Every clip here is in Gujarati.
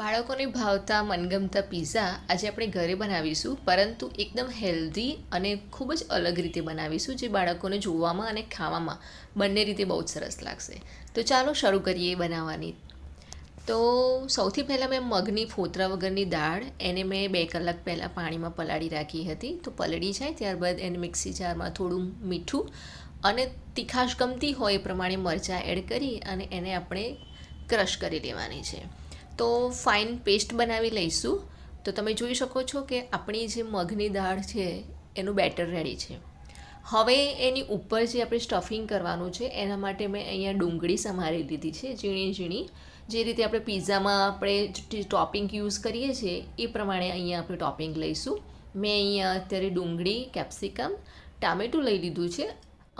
બાળકોને ભાવતા મનગમતા પિઝા આજે આપણે ઘરે બનાવીશું, પરંતુ એકદમ હેલ્ધી અને ખૂબ જ અલગ રીતે બનાવીશું જે બાળકોને જોવામાં અને ખાવામાં બંને રીતે બહુ જ સરસ લાગશે. તો ચાલો શરૂ કરીએ બનાવવાની. તો સૌથી પહેલાં મેં મગની ફોતરા વગરની દાળ, એને મેં બે કલાક પહેલાં પાણીમાં પલાળી રાખી હતી. તો પલળી જાય, ત્યારબાદ એને મિક્સી જારમાં થોડું મીઠું અને તીખાશ ગમતી હોય એ પ્રમાણે મરચાં એડ કરી અને એને આપણે ક્રશ કરી લેવાની છે. તો ફાઇન પેસ્ટ બનાવી લઈશું. તો તમે જોઈ શકો છો કે આપણી જે મગની દાળ છે, એનું બેટર રેડી છે. હવે એની ઉપર જે આપણે સ્ટફિંગ કરવાનું છે, એના માટે મેં અહીંયા ડુંગળી સમારી લીધી છે, ઝીણી ઝીણી. જે રીતે આપણે પિઝામાં આપણે ટોપિંગ યુઝ કરીએ છીએ, એ પ્રમાણે અહીંયા આપણે ટોપિંગ લઈશું. મેં અહીંયા અત્યારે ડુંગળી કેપ્સિકમ ટામેટું લઈ લીધું છે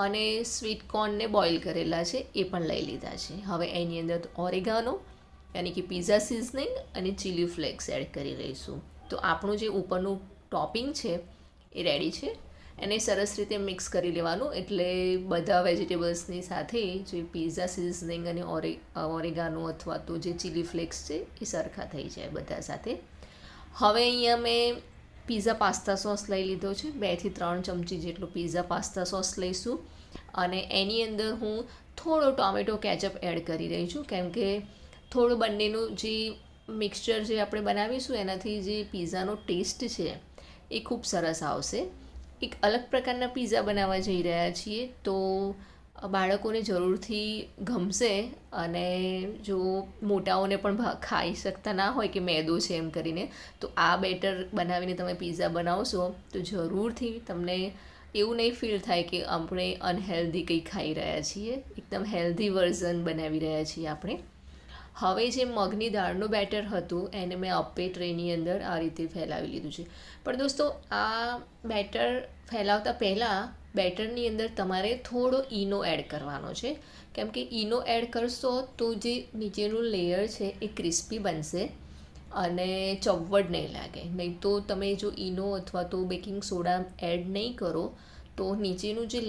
અને સ્વીટ કોર્નને બોઇલ કરેલા છે, એ પણ લઈ લીધા છે. હવે એની અંદર ઓરેગાનો યાની કે પીઝા સિઝનિંગ અને ચીલી ફ્લેક્સ એડ કરી લઈશું. તો આપણું જે ઉપરનું ટોપિંગ છે, એ રેડી છે. એને સરસ રીતે મિક્સ કરી લેવાનું. એટલે બધા વેજીટેબલ્સની સાથે જે પીઝા સિઝનિંગ અને ઓરે ઓરેગાનો અથવા તો જે ચીલી ફ્લેક્સ છે, એ સરખા થઈ જાય બધા સાથે. હવે અહીંયા મેં પીઝા પાસ્તા સોસ લઈ લીધો છે. બેથી ત્રણ ચમચી જેટલો પીઝા પાસ્તા સોસ લઈશું. અને એની અંદર હું થોડો ટોમેટો કેચઅપ એડ કરી રહી છું. કેમ કે થોડું બંનેનું જે મિક્સચર જે આપણે બનાવીશું, એનાથી જે પીઝાનો ટેસ્ટ છે, એ ખૂબ સરસ આવશે. એક અલગ પ્રકારના પીઝા બનાવવા જઈ રહ્યા છીએ, તો બાળકોને જરૂરથી ગમશે અને જો મોટાઓને પણ ખાઈ શકતા ના હોય કે મેદો છે એમ કરીને, તો આ બેટર બનાવીને તમે પીઝા બનાવશો, તો જરૂરથી તમને એવું નહીં ફીલ થાય કે આપણે અનહેલ્ધી કંઈ ખાઈ રહ્યા છીએ. એકદમ હેલ્ધી વર્ઝન બનાવી રહ્યા છીએ આપણે. હવે જે મગની દાળનું બેટર હતું, એને મેં અપ્પે ટ્રેની અંદર આ રીતે ફેલાવી લીધું છે. પણ દોસ્તો, આ બેટર ફેલાવતા પહેલાં બેટરની અંદર તમારે થોડો ઈનો એડ કરવાનો છે. કેમ કે ઈનો એડ કરશો તો જે નીચેનું લેયર છે એ ક્રિસ્પી બનશે અને ચવડ નહીં લાગે. નહીં તો તમે જો ઈનો અથવા તો બેકિંગ સોડા એડ નહીં કરો, તો નીચેનું જે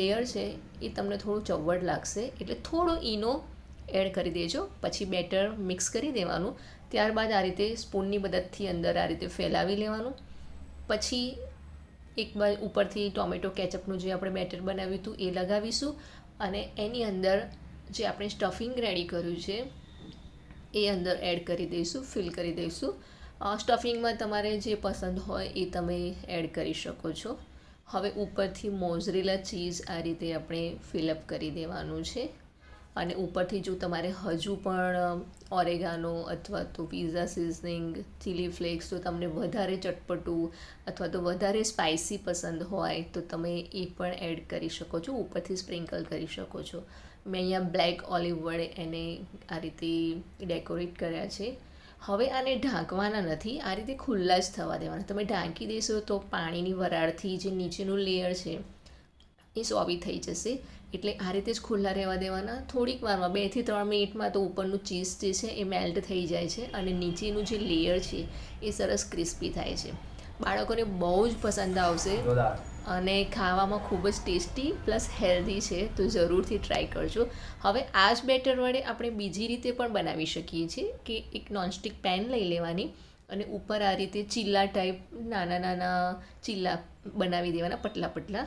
લેયર છે એ તમને થોડું ચવડ લાગશે. એટલે થોડો ઈનો એડ કરી દેજો. પછી બેટર મિક્સ કરી દેવાનું. ત્યારબાદ આ રીતે સ્પૂનની મદદથી અંદર આ રીતે ફેલાવી લેવાનું. પછી એક બાજુ ઉપરથી ટોમેટો કેચઅપનું જે આપણે બેટર બનાવ્યું હતું એ લગાવીશું. અને એની અંદર જે આપણે સ્ટફિંગ રેડી કર્યું છે, એ અંદર એડ કરી દઈશું, ફિલ કરી દઈશું. સ્ટફિંગમાં તમારે જે પસંદ હોય એ તમે એડ કરી શકો છો. હવે ઉપરથી મોઝરેલા ચીઝ આ રીતે આપણે ફિલઅપ કરી દેવાનું છે. અને ઉપરથી જો તમારે હજુ પણ ઓરેગાનો અથવા તો પીઝા સિઝનિંગ ચીલી ફ્લેક્સ તો તમને વધારે ચટપટું અથવા તો વધારે સ્પાઇસી પસંદ હોય, તો તમે એ પણ એડ કરી શકો છો, ઉપરથી સ્પ્રિંકલ કરી શકો છો. મેં અહીંયા બ્લેક ઓલિવ વડે એને આ રીતે ડેકોરેટ કર્યા છે. હવે આને ઢાંકવાના નથી, આ રીતે ખુલ્લા જ થવા દેવાના. તમે ઢાંકી દેશો તો પાણીની વરાળથી જે નીચેનું લેયર છે એ સોવી થઈ જશે. એટલે આ રીતે જ ખુલ્લા રહેવા દેવાના. થોડીક વારમાં બેથી ત્રણ મિનિટમાં તો ઉપરનું ચીઝ જે છે એ મેલ્ટ થઈ જાય છે અને નીચેનું જે લેયર છે એ સરસ ક્રિસ્પી થાય છે. બાળકોને બહુ જ પસંદ આવશે અને ખાવામાં ખૂબ જ ટેસ્ટી પ્લસ હેલ્ધી છે તો જરૂરથી ટ્રાય કરજો. હવે આ જ બેટર વડે આપણે બીજી રીતે પણ બનાવી શકીએ છીએ કે એક નોનસ્ટિક પેન લઈ લેવાની અને ઉપર આ રીતે ચીલા ટાઈપ નાના નાના ચીલા બનાવી દેવાના પટલા પતલા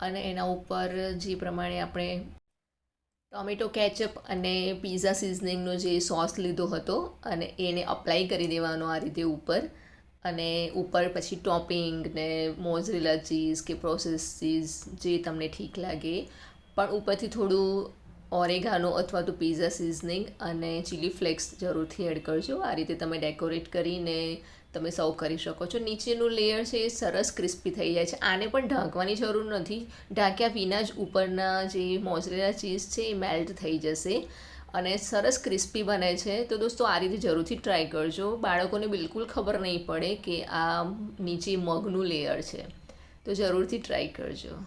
અને એના ઉપર જે પ્રમાણે આપણે ટોમેટો કેચઅપ અને પીઝા સિઝનિંગનો જે સોસ લીધો હતો અને એને અપ્લાય કરી દેવાનો આ રીતે ઉપર. અને ઉપર પછી ટોપિંગ ને મોઝરેલા ચીઝ કે પ્રોસેસ ચીઝ જે તમને ઠીક લાગે. પણ ઉપરથી થોડું ઓરેગાનો અથવા તો પીઝા સિઝનિંગ અને ચીલી ફ્લેક્સ જરૂરથી એડ કરજો. આ રીતે તમે ડેકોરેટ કરીને તમે સર્વ કરી શકો છો. નીચેનું લેયર છે એ સરસ ક્રિસ્પી થઈ જાય છે. આને પણ ઢાંકવાની જરૂર નથી. ઢાંક્યા વિના જ ઉપરના જે મોજરેલા ચીઝ છે એ મેલ્ટ થઈ જશે અને સરસ ક્રિસ્પી બને છે. તો દોસ્તો, આ રીતે જરૂરથી ટ્રાય કરજો. બાળકોને બિલકુલ ખબર નહીં પડે કે આ નીચે મગનું લેયર છે. તો જરૂરથી ટ્રાય કરજો.